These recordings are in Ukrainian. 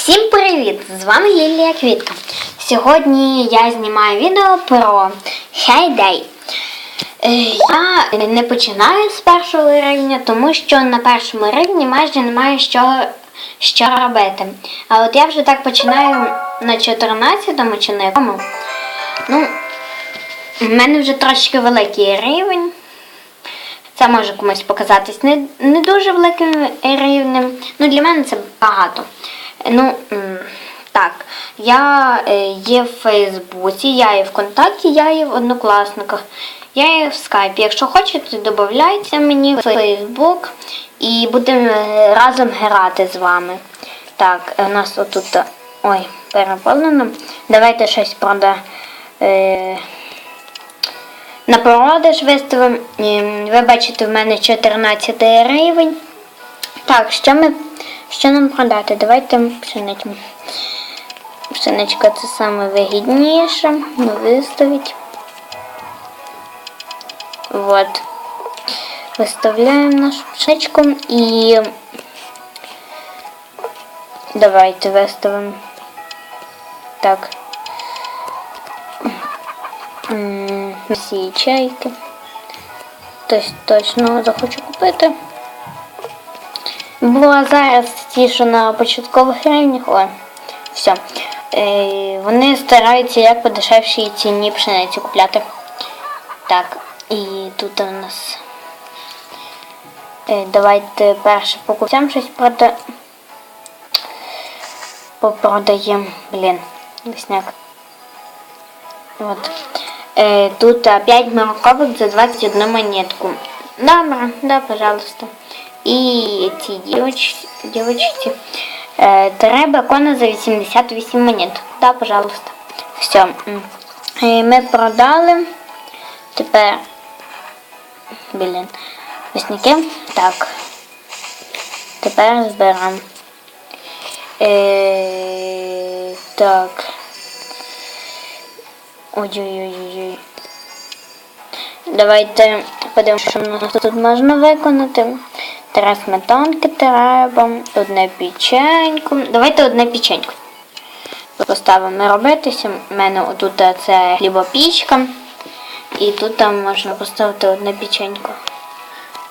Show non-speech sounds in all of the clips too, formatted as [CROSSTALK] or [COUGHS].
Всім привіт! З вами Лілія Квітка. Сьогодні я знімаю відео про Heyday. Е, Я не починаю з першого рівня, тому що на першому рівні майже немає що, що робити. А от я вже так починаю на 14-му чи на якому. Ну, в мене вже трошки великий рівень. Це може комусь показатись не, не дуже великим рівнем. Ну, для мене це багато. Ну, так, я е, є в Фейсбуці, я є в Контакті, я є в Однокласниках, я є в Скайпі. Якщо хочете, додавайте мені в Фейсбук і будемо е, разом грати з вами. Так, у нас отут. Ой, переповнено. Давайте щось прода. Е, на продаж виставимо. Ви бачите, в мене 14 гривень. Так, що ми. Що нам продати? Давайте пшеничку. Пшеничка це саме вигідніше. Ну, виставить. Вот. Виставляємо нашу пшеничку і давайте виставимо. Так. Всі чайки. Хтось точно захоче купити. Бо зараз ті, що на початкових рівнях, о, все. Вони стараються як по дешевшій ціні пшеницю купляти. Так, і тут у нас. Е, давайте перше покупцям щось прода... попродаємо. Блін, весняк. Вот. Е, тут 5 морковок за 21 монетку. Добре, да, пожалуйста. І ці дівочці, дівочці е, треба кона за 88 монет. Да, пожалуйста. Все. Е, Ми продали. Тепер. Блін. Весняки. Так. Тепер зберемо. Е, так. Ой-ой-ой-ой. Давайте подивимося, що в нас тут можна виконати. Три сметанки треба, одне печеньку. Давайте одне печеньку. Поставимо робитися. У мене отут це хлібопічка. І тут там можна поставити одне печенько.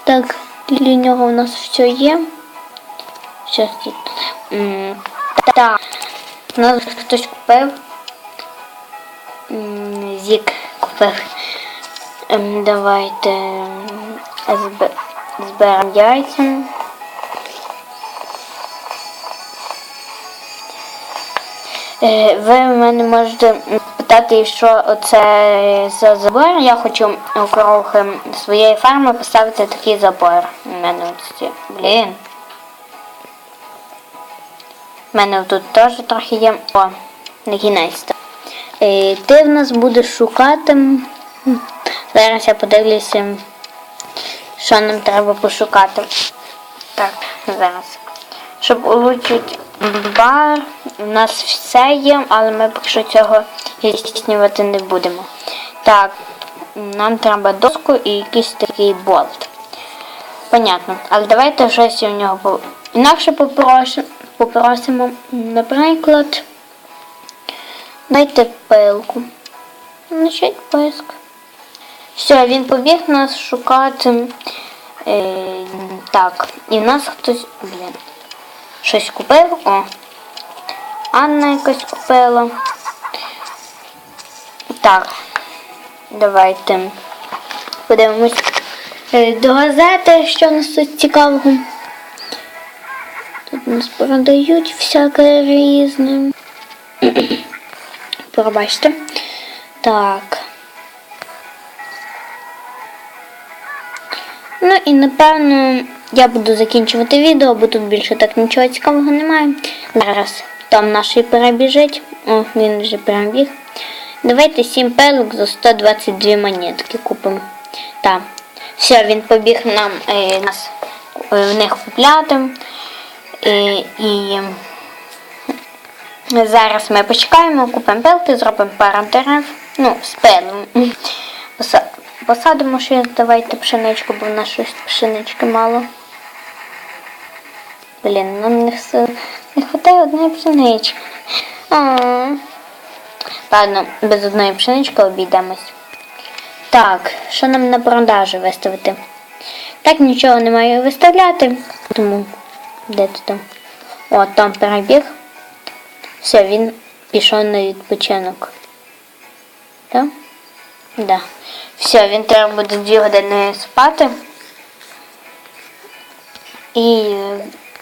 Так, для нього у нас все є. Щас тут. Так. У нас хтось купив. Зік купив. Ем, Давайте ем, зб- зберемо яйця. Е, Ви мене можете питати, що це за забор. Я хочу округ ем, своєї ферми поставити такий забор. У мене ці- блін. У мене тут теж трохи є. О, на кінець. Е, Ти в нас будеш шукати. Зараз я подивлюся, що нам треба пошукати. Так, зараз. Щоб улучшити бар, у нас все є, але ми поки що цього здійснювати не будемо. Так, нам треба доску і якийсь такий болт. Понятно. Але давайте щось у нього по- інакше попросимо. попросимо. Наприклад, дайте пилку. Значить, писк. Все, він побіг нас шукати. Е, так, і в нас хтось, блін, щось купив. О. Анна якось купила. Так, давайте подивимось е, до газети, що у нас тут цікавого. Тут нас продають всяке різне. [COUGHS] Пробачте. Так. Ну і напевно я буду закінчувати відео, бо тут більше так нічого цікавого немає. Зараз Том наш перебіжить. О, він вже перебіг. Давайте 7 пелок за 122 монетки купимо. Так. Все, він побіг нам е, нас е, в них купляти. Е, і зараз ми почекаємо, купимо пелки, зробимо пару дерев. Ну, з пилом. Поса- Посадимо ще давайте пшеничку, бо в нас щось пшенички мало. Блін, нам не, вистачає одної пшенички. Ладно, без одної пшенички обійдемось. Так, що нам на продажу виставити? Так нічого не маю виставляти, тому де ти там? О, там перебіг. Все, він пішов на відпочинок. Так? Да. Все, він треба буде дві години спати. І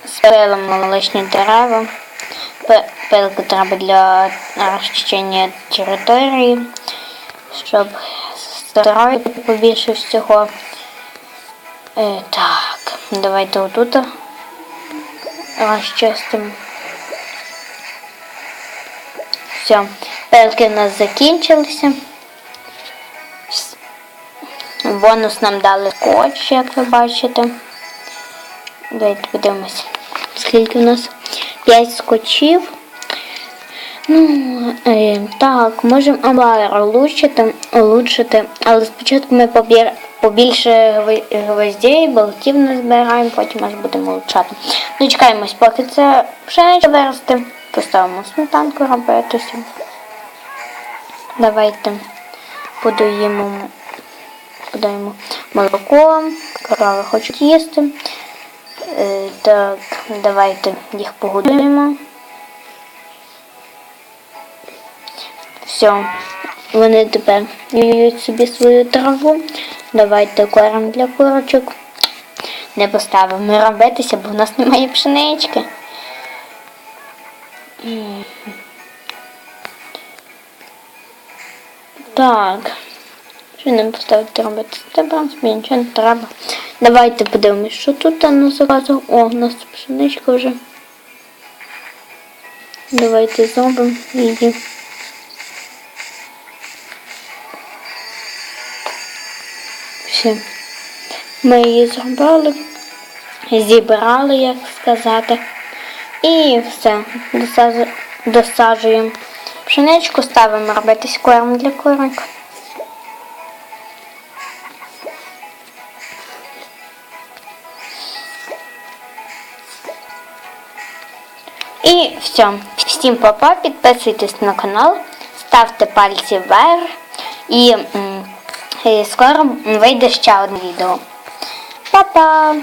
спилимо молочні дерева. Пи- Пилку треба для розчищення території, щоб строїти побільше всього. Е, так, давайте отут розчистимо. Все, пилки в нас закінчилися. Бонус нам дали скотч, як ви бачите. Давайте подивимося. Скільки у нас? 5 скотчів. Ну, е, так, можемо амбар улучшити, улучшити, але спочатку ми побір, побільше гвоздей, болтів не збираємо, потім аж будемо улучшати. Ну, чекаємось, поки це пшеничка виросте. Поставимо сметанку робитися. Давайте подоїмо, подаємо молоко, корови хочуть їсти. Е, Так, давайте їх погодуємо. Все, вони тепер їдять собі свою траву. Давайте корм для курочок. Не поставимо робитися, бо в нас немає пшенички. Так. Що поставити робити? Треба, мені нічого не треба. Давайте подивимось, що тут на заказу. О, у нас пшеничка вже. Давайте зробимо її. Все. Ми її зробили, зібрали, як сказати. І все. Досаджу- Досаджуємо пшеничку, ставимо робитись корм для курок. І все. Всім папа, підписуйтесь на канал, ставте пальці вверх і, і скоро вийде ще одне відео. Па-па!